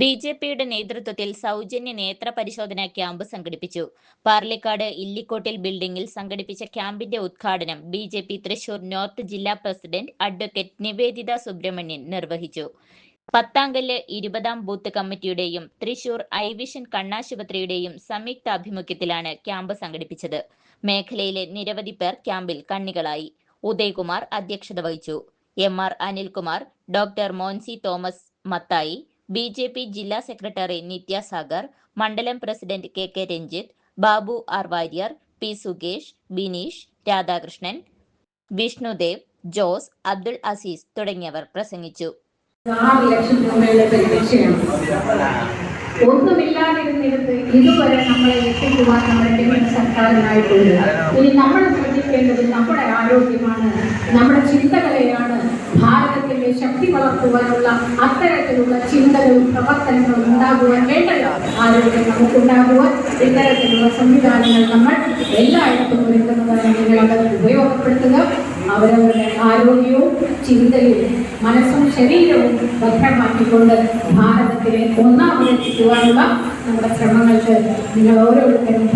B J പിയുടെ നേതൃത്വത്തിൽ സൗജന്യ നേത്ര പരിശോധന ക്യാമ്പ് സംഘടിപ്പിച്ചു. പാർലിക്കാട് ഇല്ലിക്കോട്ടിൽ ബിൽഡിംഗിൽ സംഘടിപ്പിച്ച ക്യാമ്പിന്റെ ഉദ്ഘാടനം B J P Thrissur north ജില്ലാ പ്രസിഡന്റ് അഡ്വക്കേറ്റ് നിവേദിത സുബ്രഹ്മണ്യൻ നിർവഹിച്ചു. പത്താങ്കല്ല് ഇരുപതാം ബൂത്ത് കമ്മിറ്റിയുടെയും തൃശൂർ ഐവിഷൻ വിഷൻ കണ്ണാശുപത്രിയുടെയും സംയുക്താഭിമുഖ്യത്തിലാണ് ക്യാമ്പ് സംഘടിപ്പിച്ചത്. മേഖലയിലെ നിരവധി പേർ ക്യാമ്പിൽ കണ്ണികളായി. ഉദയകുമാർ അധ്യക്ഷത വഹിച്ചു. M R Anilkumar doctor Monsi Thomas Mathai B J P ജില്ലാ സെക്രട്ടറി നിത്യ സാഗർ മണ്ഡലം president K K Ranjith Babu R Warrier P Sukesh Bineesh Radhakrishnan Vishnudev Jose Abdul Aziz തുടങ്ങിയവർ പ്രസംഗിച്ചു. ഒന്നുമില്ലാതിരുന്നിടത്ത് ഇതുവരെ നമ്മളെ എത്തിക്കുവാൻ നമ്മുടെ സർക്കാരിനായിട്ടുണ്ട് ഇനി നമ്മൾ ശ്രദ്ധിക്കേണ്ടത് നമ്മുടെ ആരോഗ്യമാണ് നമ്മുടെ ചിന്തകളെയാണ് ഭാരതത്തിന്റെ ശക്തി വളർത്തുവാനുള്ള അത്തരത്തിലുള്ള ചിന്തകളും പ്രവർത്തനങ്ങളും ഉണ്ടാകുവാൻ വേണ്ടത് ആരോഗ്യം നമുക്കുണ്ടാകുവാൻ ഇത്തരത്തിലുള്ള സംവിധാനങ്ങൾ നമ്മൾ എല്ലായിടത്തും ഒരുക്കുന്നതാണ്. നിങ്ങൾ അത് ഉപയോഗപ്പെടുത്തുക. അവരവരുടെ ആരോഗ്യവും ചിന്തയും മനസ്സും ശരീരവും ഭദ്രമാക്കിക്കൊണ്ട് ഭാരതത്തിലെ ഒന്നാമതെത്തിക്കുവാനുള്ള നമ്മുടെ ശ്രമങ്ങൾക്ക് നിങ്ങൾ ഓരോരുത്തരും